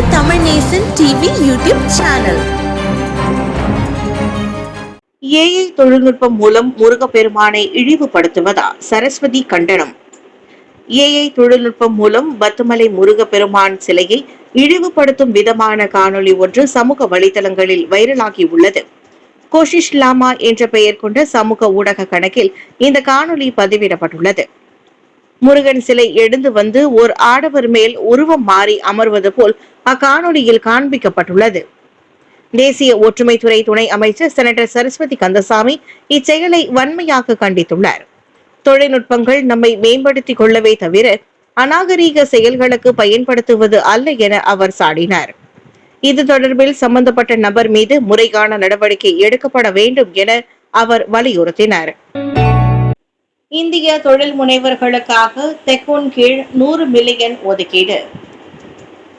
உங்கள் Tamil Nesan TV YouTube channel. AI தொழில்நுட்பம் மூலம் முருகப்பெருமானை இழிவுபடுத்துவதா? சரஸ்வதி கண்டனம். ஏஐ தொழில்நுட்பம் மூலம் பத்துமலை முருகப்பெருமான் சிலையை இழிவுபடுத்தும் விதமான காணொளி ஒன்று சமூக வலைதளங்களில் வைரலாகி உள்ளது. கோஷிஷ் லாமா என்ற பெயர் கொண்ட சமூக ஊடக கணக்கில் இந்த காணொளி பதிவிடப்பட்டுள்ளது. முருகன் சிலை எழுந்து வந்து ஓர் ஆடவர் மேல் உருவம் மாறி அமர்வது போல் அக்காணொலியில் காண்பிக்கப்பட்டுள்ளது. தேசிய ஒற்றுமைத்துறை துணை அமைச்சர் செனட்டர் சரஸ்வதி கந்தசாமி இச்செயலை வன்மையாக கண்டித்துள்ளார். தொழில்நுட்பங்கள் நம்மை மேம்படுத்திக் கொள்ளவே தவிர அநாகரீக செயல்களுக்கு பயன்படுத்துவது அல்ல என அவர் சாடினார். இது தொடர்பில் சம்பந்தப்பட்ட நபர் மீது முறையான நடவடிக்கை எடுக்கப்பட வேண்டும் என அவர் வலியுறுத்தினார். இந்திய தொழில் முனைவர்களுக்காக தெக்குன் கீழ் நூறு மில்லியன் ஒதுக்கீடு.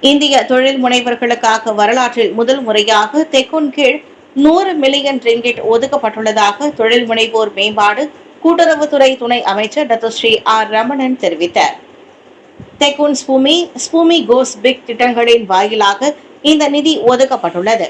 இந்திய தொழில் முனைவர்களுக்காக வரலாற்றில் முதல் முறையாக தெக்குன் கீழ் நூறு மில்லியன் ரிங்கிட் ஒதுக்கப்பட்டுள்ளதாக தொழில் முனைவோர் மேம்பாடு கூட்டுறவுத்துறை துணை அமைச்சர் டாக்டர் ஸ்ரீ ஆர் ரமணன் தெரிவித்தார். தெக்குன் ஸ்பூமி ஸ்பூமி கோஸ் பிக் திட்டங்களின் வாயிலாக இந்த நிதி ஒதுக்கப்பட்டுள்ளது.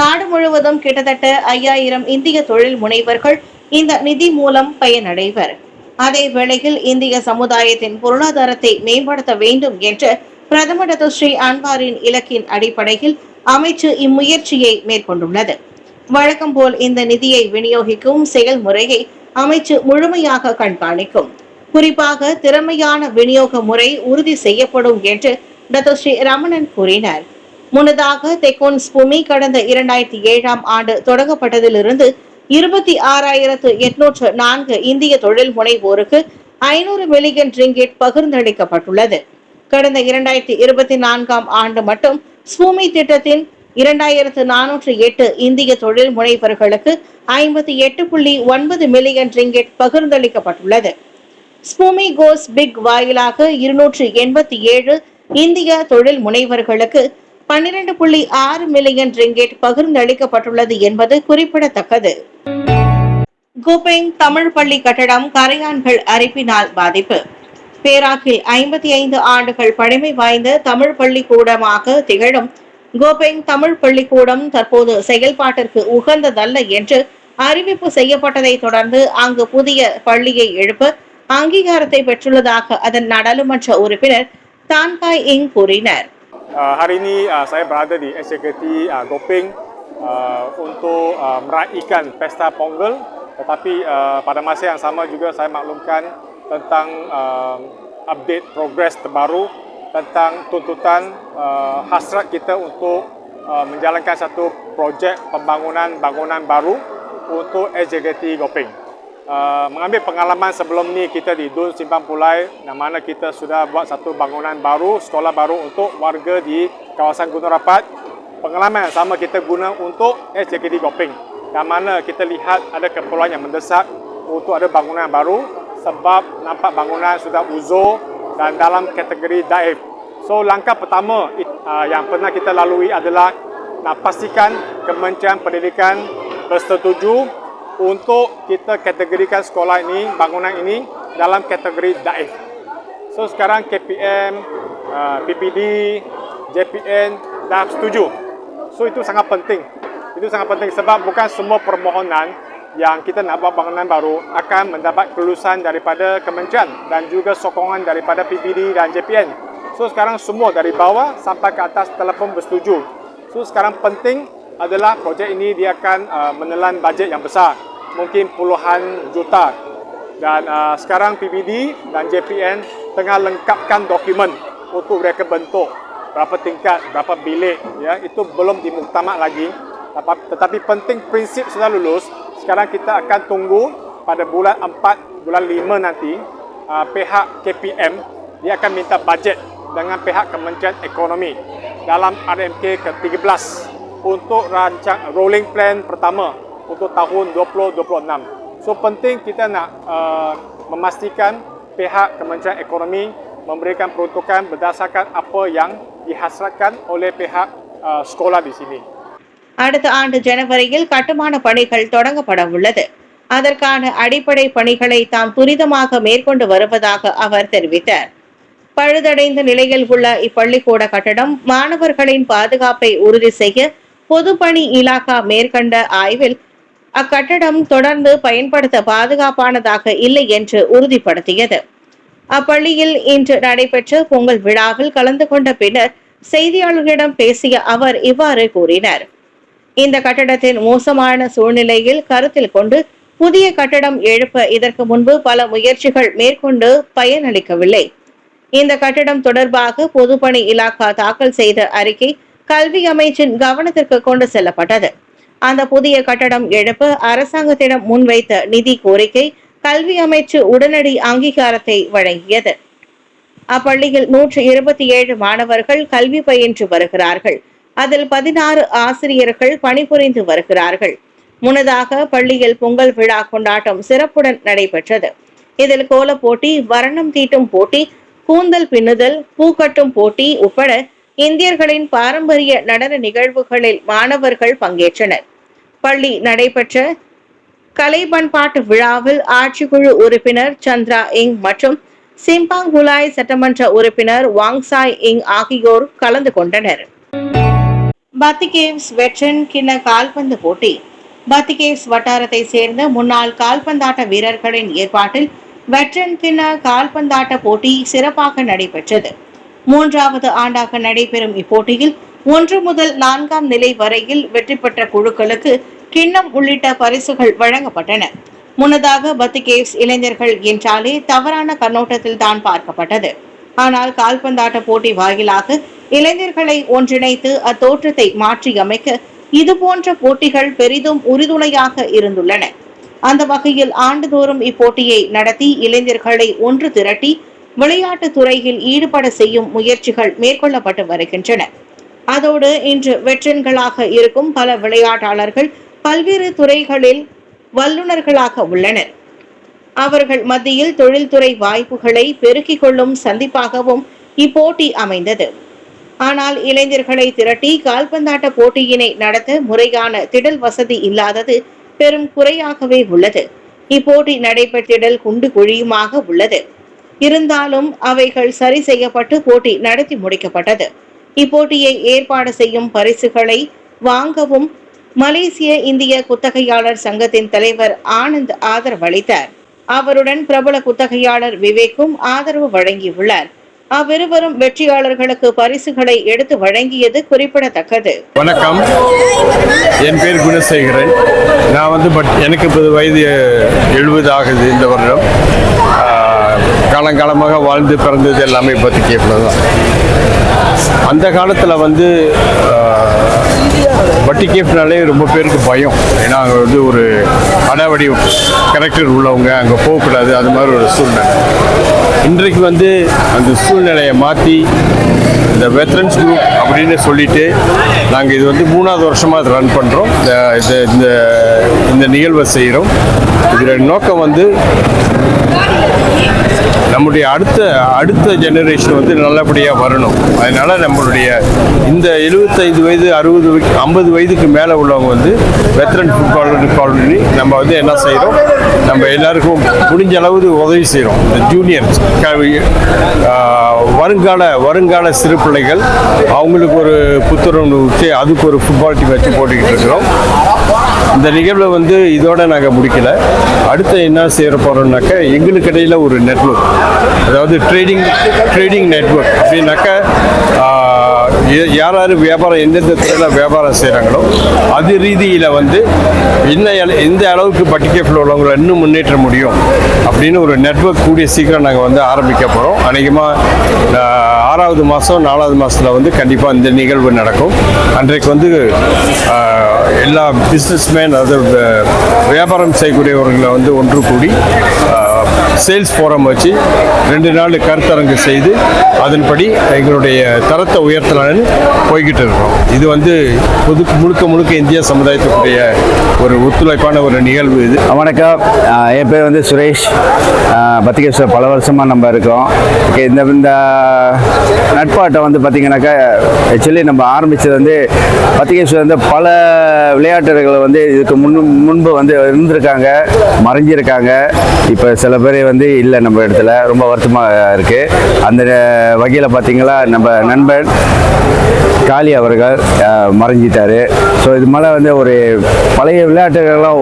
நாடு முழுவதும் கிட்டத்தட்ட ஐயாயிரம் இந்திய தொழில் முனைவர்கள் இந்த நிதி மூலம் பயனடைவர். அதே வேளையில் இந்திய சமுதாயத்தின் பொருளாதாரத்தை மேம்படுத்த வேண்டும் என்று பிரதமர் ஸ்ரீ அன்வாரின் இலக்கின் அடிப்படையில் அமைச்சு இம்முயற்சியை மேற்கொண்டுள்ளது. வழக்கம் போல் இந்த நிதியை விநியோகிக்கும் செயல்முறையை அமைச்சு முழுமையாக கண்காணிக்கும். குறிப்பாக திறமையான விநியோக முறை உறுதி செய்யப்படும் என்று டாக்டர் ஸ்ரீ ரமணன் கூறினார். முன்னதாக தெக்கோன் ஸ்பூமி கடந்த இரண்டாயிரத்தி ஏழாம் ஆண்டு தொடங்கப்பட்டதிலிருந்து இருபத்தி ஆறாயிரத்து எட்நூற்று நான்கு இந்திய தொழில் முனைவோருக்கு ஐநூறு மில்லியன் ரிங்கிட் பகிர்ந்தளிக்கப்பட்டுள்ளது கடந்த இரண்டாயிரத்தி இருபத்தி நான்காம் ஆண்டு மட்டும் ஸ்பூமி திட்டத்தின் இரண்டாயிரத்து நானூற்று எட்டு இந்திய தொழில் முனைவர்களுக்கு ஐம்பத்தி எட்டு புள்ளி ஒன்பது மில்லியன் ரிங்கெட் பகிர்ந்தளிக்கப்பட்டுள்ளது. ஸ்பூமி கோஸ் பிக் வாயிலாக இருநூற்று எண்பத்தி ஏழு இந்திய தொழில் முனைவர்களுக்கு பன்னிரண்டு புள்ளி ஆறு மில்லியன் ரிங்கெட் பகிர்ந்தளிக்கப்பட்டுள்ளது என்பது குறிப்பிடத்தக்கது. குபெங் தமிழ் பள்ளி கட்டடம் கரையான்கள் அரிப்பினால் பாதிப்பு. பேராக்கில் ஐம்பத்தி ஐந்து ஆண்டுகள் பழமை வாய்ந்த தமிழ் பள்ளிக்கூடமாக திகழும் கோபெங் தமிழ் பள்ளிக்கூடம் தற்போது செயல்பாட்டிற்கு உகந்ததல்ல என்று அறிவிப்பு செய்யப்பட்டதை தொடர்ந்து அங்கு புதிய பள்ளியை எழுப்ப அங்கீகாரத்தை பெற்றுள்ளதாக அதன் நாடாளுமன்ற உறுப்பினர் தான்காய் இங் கூறினர். Uh, hari ini uh, saya berada di SJKT uh, Gopeng uh, untuk uh, meraihkan Pesta Ponggel tetapi uh, pada masa yang sama juga saya maklumkan tentang uh, update progres terbaru tentang tuntutan uh, hasrat kita untuk uh, menjalankan satu projek pembangunan bangunan baru untuk SJKT Gopeng. Uh, mengambil pengalaman sebelum ni kita di Dun Simpang Pulai yang mana kita sudah buat satu bangunan baru, sekolah baru untuk warga di kawasan Gunung Rapat. Pengalaman yang sama kita guna untuk SJKT Gopeng yang mana kita lihat ada keperluan yang mendesak untuk ada bangunan baru sebab nampak bangunan sudah uzur dan dalam kategori daif. So langkah pertama uh, yang pernah kita lalui adalah nak pastikan Kementerian Pendidikan bersetuju untuk kita kategorikan sekolah ini, bangunan ini dalam kategori daif. So sekarang KPM, uh, PPD, JPN dah setuju. So itu sangat penting. Itu sangat penting sebab bukan semua permohonan yang kita nak buat bangunan baru akan mendapat kelulusan daripada kementerian dan juga sokongan daripada PBD dan JPN. So sekarang semua dari bawah sampai ke atas telah pun bersetuju. So sekarang penting adalah projek ini dia akan uh, menelan bajet yang besar, mungkin puluhan juta. Dan uh, sekarang PBD dan JPN tengah lengkapkan dokumen untuk mereka bentuk berapa tingkat, berapa bilik, ya itu belum dimuktamad lagi. Tetapi, penting prinsip sudah lulus. Sekarang kita akan tunggu pada bulan 4, bulan 5 nanti uh, pihak KPM dia akan minta bajet dengan pihak Kementerian Ekonomi dalam RMK ke-13 untuk rancang rolling plan pertama untuk tahun 2026. So penting kita nak uh, memastikan pihak Kementerian Ekonomi memberikan peruntukan berdasarkan apa yang dihasratkan oleh pihak uh, sekolah di sini. அடுத்த ஆண்டு ஜனவரியில் கட்டுமான பணிகள் தொடங்கப்பட உள்ளது அதற்கான அடிப்படை பணிகளை தாம் துரிதமாக மேற்கொண்டு வருவதாக அவர் தெரிவித்தார் பழுதடைந்த நிலையில் உள்ள இப்பள்ளிக்கூட கட்டடம் மாணவர்களின் பாதுகாப்பை உறுதி செய்ய பொதுப்பணி இலாகா மேற்கண்ட ஆய்வில் அக்கட்டடம் தொடர்ந்து பயன்படுத்த பாதுகாப்பானதாக இல்லை என்று உறுதிப்படுத்தியது. அப்பள்ளியில் இன்று நடைபெற்ற பொங்கல் விழாவில் கலந்து கொண்ட பின்னர் செய்தியாளர்களிடம் பேசிய அவர் இவ்வாறு கூறினார். இந்த கட்டடத்தின் மோசமான சூழ்நிலையில் கருத்தில் கொண்டு புதிய கட்டடம் எழுப்ப இதற்கு முன்பு பல முயற்சிகள் மேற்கொண்டு பயனளிக்கவில்லை. இந்த கட்டடம் தொடர்பாக பொதுப்பணி இலாக்கா தாக்கல் செய்த அறிக்கை கல்வி அமைச்சின் கவனத்திற்கு கொண்டு செல்லப்பட்டது. அந்த புதிய கட்டடம் எழுப்ப அரசாங்கத்திடம் முன்வைத்த நிதி கோரிக்கை கல்வி அமைச்சு உடனடி அங்கீகாரத்தை வழங்கியது. அப்பள்ளியில் நூற்றி இருபத்தி ஏழு மாணவர்கள் கல்வி பயின்று வருகிறார்கள். அதில் பதினாறு ஆசிரியர்கள் பணிபுரிந்து வருகிறார்கள். முன்னதாக பள்ளியில் பொங்கல் விழா கொண்டாட்டம் சிறப்புடன் நடைபெற்றது. இதில் கோலப் போட்டி வர்ணம் தீட்டும் போட்டி கூந்தல் பின்னுதல் பூக்கட்டும் போட்டி உட்பட இந்தியர்களின் பாரம்பரிய நடன நிகழ்வுகளில் மாணவர்கள் பங்கேற்றனர். பள்ளி நடைபெற்ற கலை பண்பாட்டு விழாவில் ஆட்சிக்குழு உறுப்பினர் சந்திரா இங் மற்றும் சிம்பாங் குலாய் சட்டமன்ற உறுப்பினர் வாங்சாய் இங் ஆகியோர் கலந்து கொண்டனர். பத்திகேவ்ஸ் வெட்ரன் கிண்ண கால்பந்து போட்டி. பத்திகேவ்ஸ் வட்டாரத்தை சேர்ந்த முன்னாள் கால்பந்தாட்ட வீரர்களின் ஏற்பாட்டில் வெட்ரன் கிண்ண கால்பந்தாட்ட போட்டி சிறப்பாக நடைபெற்றது. மூன்றாவது ஆண்டாக நடைபெறும் இப்போட்டியில் ஒன்று முதல் நான்காம் நிலை வரையில் வெற்றி பெற்ற குழுக்களுக்கு கிண்ணம் உள்ளிட்ட பரிசுகள் வழங்கப்பட்டன. முன்னதாக பத்திகேவ்ஸ் இளைஞர்கள் என்றாலே தவறான கண்ணோட்டத்தில் தான் பார்க்கப்பட்டது. ஆனால் கால்பந்தாட்ட போட்டி வாயிலாக இளைஞர்களை ஒன்றிணைத்து அத்தோற்றத்தை மாற்றியமைக்க இதுபோன்ற போட்டிகள் பெரிதும் உறுதுணையாக இருந்துள்ளன. அந்த வகையில் ஆண்டுதோறும் இப்போட்டியை நடத்தி இளைஞர்களை ஒன்று திரட்டி விளையாட்டு துறையில் ஈடுபட செய்யும் முயற்சிகள் மேற்கொள்ளப்பட்டு வருகின்றன. அதோடு இன்று வெற்றன்களாக இருக்கும் பல விளையாட்டாளர்கள் பல்வேறு துறைகளில் வல்லுநர்களாக உள்ளனர். அவர்கள் மத்தியில் தொழில்துறை வாய்ப்புகளை பெருக்கிக் கொள்ளும் சந்திப்பாகவும் இப்போட்டி அமைந்தது. ஆனால் இளைஞர்களை திரட்டி கால்பந்தாட்ட போட்டியினை நடத்த முறையான திடல் வசதி இல்லாதது பெரும் குறையாகவே உள்ளது. இப்போட்டி நடைபெற்றிடல் குண்டு குழியுமாக உள்ளது. இருந்தாலும் அவைகள் சரி செய்யப்பட்டு போட்டி நடத்தி முடிக்கப்பட்டது. இப்போட்டியை ஏற்பாடு செய்யும் பரிசுகளை வாங்கவும் மலேசிய இந்திய குத்தகையாளர் சங்கத்தின் தலைவர் ஆனந்த் ஆதரவளித்தார். அவருடன் பிரபல குத்தகையாளர் விவேக்கும் ஆதரவு வழங்கியுள்ளார். அவ்விருவரும் வெற்றியாளர்களுக்கு பரிசுகளை எடுத்து வழங்கியது குறிப்பிடத்தக்கது. வணக்கம். என் பேர் குணசேகரன். நான் வந்து பட் எனக்கு இப்போது வயது எழுபது ஆகுது இந்த வருடம். காலங்காலமாக வாழ்ந்து பிறந்தது எல்லாமே இப்போதைக்கு கேட்கல தான் அந்த காலத்தில் வந்து வட்டி கேஃப்னாலே ரொம்ப பேருக்கு பயம். ஏன்னா அங்கே வந்து ஒரு அடாவடி கரெக்டர் உள்ளவங்க அங்கே போகக்கூடாது அது மாதிரி ஒரு சூழ்நிலை. இன்றைக்கு வந்து அந்த சூழ்நிலையை மாற்றி இந்த வெத்ரன்ஸ் குரூப் அப்படின்னு சொல்லிட்டு நாங்கள் இது வந்து மூணாவது வருஷமாக அதை ரன் பண்ணுறோம் இந்த இந்த- இந்த இந்த நிகழ்வை செய்கிறோம் இதில் நோக்கம் வந்து நம்முடைய அடுத்த அடுத்த ஜெனரேஷன் வந்து நல்லபடியாக வரணும். அதனால் நம்மளுடைய இந்த எழுபத்தைந்து வயது அறுபது ஐம்பது வயதுக்கு மேலே உள்ளவங்க வந்து வெத்தரன் ஃபுட்பாலர் காலனி நம்ம வந்து என்ன செய்கிறோம் நம்ம எல்லாருக்கும் முடிஞ்ச அளவு உதவி செய்கிறோம் இந்த ஜூனியர்ஸ் வருங்கால வருங்கால சிறு பிள்ளைகள் அவங்களுக்கு ஒரு புத்துணர்வு வச்சு அதுக்கு ஒரு ஃபுட்பால் டீம் வச்சு போட்டுக்கிட்டு இருக்கிறோம். இந்த நிகழ்வை வந்து இதோட நாங்கள் முடிக்கல. அடுத்து என்ன செய்ய போகிறோம்னாக்க எங்களுக்கு இடையில் ஒரு நெட்வொர்க் அதாவது ட்ரேடிங் ட்ரேடிங் நெட்வொர்க் அப்படின்னாக்க யார் யார் வியாபாரம் எந்தெந்த துறையில் வியாபாரம் செய்கிறாங்களோ அது ரீதியில் வந்து என்ன எந்த அளவுக்கு பட்டிகேஃபில் உள்ளவங்களை இன்னும் முன்னேற்ற முடியும் அப்படின்னு ஒரு நெட்ஒர்க் கூடிய சீக்கிரம் நாங்கள் வந்து ஆரம்பிக்க போகிறோம் அநேகமாக ஆறாவது மாதம் நாலாவது மாதத்தில் வந்து கண்டிப்பாக இந்த நிகழ்வு நடக்கும். அன்றைக்கு வந்து எல்லா பிஸ்னஸ்மேன் அதாவது வியாபாரம் செய்யக்கூடியவர்களை வந்து ஒன்று கூடி சேல்ஸ் ஃபோரம் வச்சு ரெண்டு நாள் கருத்தரங்கு செய்து அதன்படி எங்களுடைய தரத்தை உயர்த்தலான்னு போய்கிட்டு இருக்கோம். இது வந்து புது முழுக்க முழுக்க இந்திய சமுதாயத்துக்குரிய ஒரு ஒத்துழைப்பான ஒரு நிகழ்வு இது. வணக்கம். என் பேர் வந்து சுரேஷ். பத்திகேஸ்வர் பல வருஷமாக நம்ம இருக்கோம். ஓகே இந்த இந்த நட்பாட்டை வந்து பார்த்திங்கனாக்கா ஆக்சுவலி நம்ம ஆரம்பித்தது வந்து பத்திகேஸ்வர் வந்து பல விளையாட்டுகளை வந்து இதுக்கு முன் முன்பு வந்து இருந்திருக்காங்க மறைஞ்சிருக்காங்க. இப்போ சில பேர் வந்து இல்லை நம்ம இடத்துல. ரொம்ப வருத்தமாக இருக்குது அந்த வகையில் பார்த்திங்களா நம்ம நண்பன் காளி அவர்கள் மறைஞ்சிட்டார். ஸோ இது மேலே வந்து ஒரு பழைய விளையாட்டுகளெல்லாம்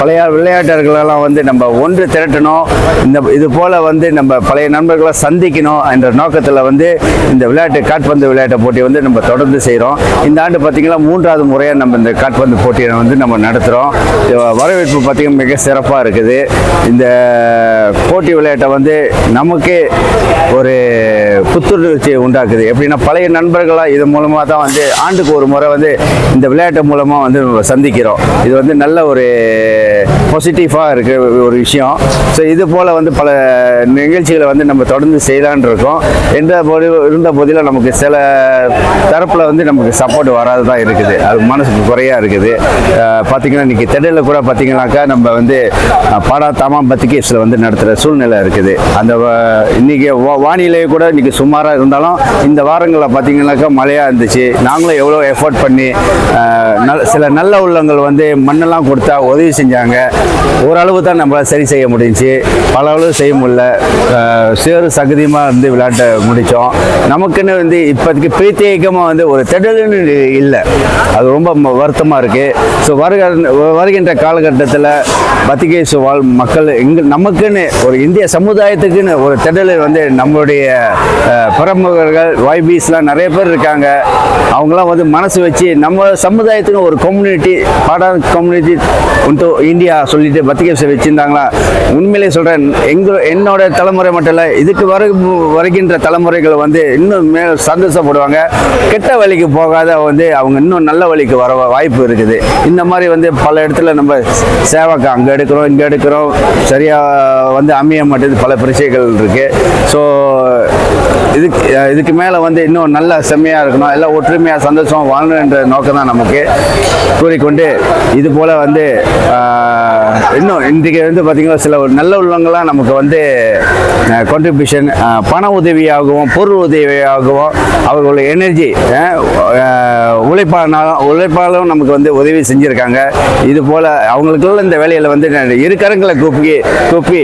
பழைய விளையாட்டர்களெல்லாம் வந்து நம்ம ஒன்று திரட்டணும். இந்த இது போல் வந்து நம்ம பழைய நண்பர்களை சந்திக்கணும் என்ற நோக்கத்தில் வந்து இந்த விளையாட்டு காட்பந்து விளையாட்டு போட்டி வந்து நம்ம தொடர்ந்து செய்கிறோம் இந்த ஆண்டு பார்த்திங்கன்னா மூன்றாவது முறையாக நம்ம இந்த காட்பந்து போட்டியை வந்து நம்ம நடத்துகிறோம் வரவேற்பு பார்த்திங்கன்னா மிக சிறப்பாக இருக்குது. இந்த போட்டி விளையாட்டை வந்து நமக்கே ஒரு புத்துணர்ச்சியை உண்டாக்குது. எப்படின்னா பழைய நண்பர்களாக இது மூலமாக தான் வந்து ஆண்டுக்கு ஒரு முறை வந்து இந்த விளையாட்டு மூலமாக வந்து நம்ம சந்திக்கிறோம். இது வந்து நல்ல ஒரு பாசிட்டிவாக இருக்க ஒரு விஷயம். ஸோ இது போல் வந்து பல நிகழ்ச்சிகளை வந்து நம்ம தொடர்ந்து செய்யலான் இருக்கோம். எந்த போது இருந்த போதிலும் நமக்கு சில தரப்பில் வந்து நமக்கு சப்போர்ட் வராது தான் இருக்குது. அது மனசுக்கு குறையாக இருக்குது. பார்த்திங்கன்னா பார்த்தீங்கன்னா இன்றைக்கி திடலில் கூட பார்த்தீங்கன்னாக்கா நம்ம வந்து அஹ், பாடா தாமா பத்திகேஸில் வந்து நடத்துகிற சூழ்நிலை இருக்குது. அந்த வ- இன்னைக்கு வா- வானிலை கூட இன்றைக்கி சுமாராக இருந்தாலும் இந்த வாரங்களில் பார்த்தீங்கன்னாக்கா மழையாக இருந்துச்சு. நாங்களும் எவ்வளோ எஃபோர்ட் பண்ணி நல் சில நல்ல உள்ளங்கள் வந்து மண்ணெல்லாம் கொடுத்தா உதவி செஞ்சாங்க. ஓரளவு தான் நம்மளால் சரி செய்ய முடிஞ்சு பல அளவு செய்ய முடியல. சேறு சகதியமாக இருந்து விளையாட்ட முடித்தோம். நமக்குன்னு வந்து இப்போதைக்கு பிரத்யேகமாக வந்து ஒரு திடல்னு இல்லை. அது ரொம்ப ம- வருத்தமாக இருக்குது ஸோ வருக வருகின்ற காலகட்டத்தில் பத்திகேசு வாழ் மக்கள் எங்க நமக்குன்னு ஒரு இந்திய சமுதாயத்துக்குன்னு ஒரு திடலில் வந்து நம்மளுடைய பிரமுகர்கள் வாய்பீஸ்லாம் நிறைய பேர் இருக்காங்க. அவங்களாம் வந்து மனசு வச்சு நம்ம சமுதாயத்துக்கு ஒரு கம்யூனிட்டி பாடா கம்யூனிட்டி உண்டு இந்தியா சொல்லிட்டு பத்திகேசை வச்சுருந்தாங்களா? உண்மையிலே சொல்கிறேன் எங்க என்னோட தலைமுறை மட்டும் இல்லை இதுக்கு வர வருகின்ற தலைமுறைகள் வந்து இன்னும் மே சந்தோஷப்படுவாங்க. கெட்ட வழிக்கு போகாத வந்து அவங்க இன்னும் நல்ல வழிக்கு வர வாய்ப்பு இருக்குது. இந்த மாதிரி வந்து பல இடத்துல நம்ம சேவைக்கு அங்கே எடுக்கிறோம் இங்கே எடுக்கிறோம். சரியாக வந்து அமைய மாட்டேது பல பிரச்சனைகள் இருக்குது ஸோ இதுக்கு இதுக்கு மேலே வந்து இன்னும் நல்ல செம்மையாக இருக்கணும். எல்லாம் ஒற்றுமையாக சந்தோஷமாக வாழணுன்ற நோக்கம் தான் நமக்கு. கூறிக்கொண்டு இது போல் வந்து இன்னும் இன்றைக்கு வந்து பார்த்திங்கன்னா சில நல்ல உள்ளவங்களாம் நமக்கு வந்து கான்ட்ரிபியூஷன் பண உதவியாகவும் பொருள் உதவியாகவும் அவர்களுடைய எனர்ஜி உழைப்பான உழைப்பாலும் நமக்கு வந்து உதவி செஞ்சுருக்காங்க. இது போல் அவங்களுக்குள்ள இந்த வேலையில் வந்து இரு கரங்களை கூப்பி கூப்பி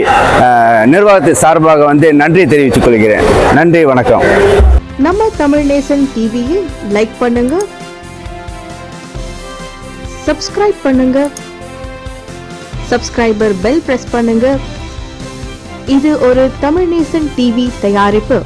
நிர்வாகத்தை நிர்வாகத்து சார்பாக வந்து நன்றி தெரிவித்துக் கொள்கிறேன். நன்றி வணக்கம். நம்ம தமிழ் நேசன் டிவியை லைக் பண்ணுங்க. சப்ஸ்கிரைப் பண்ணுங்க. சப்ஸ்கிரைபர் பெல் பிரஸ் பண்ணுங்க. இது ஒரு தமிழ் நேசன் டிவி தயாரிப்பு.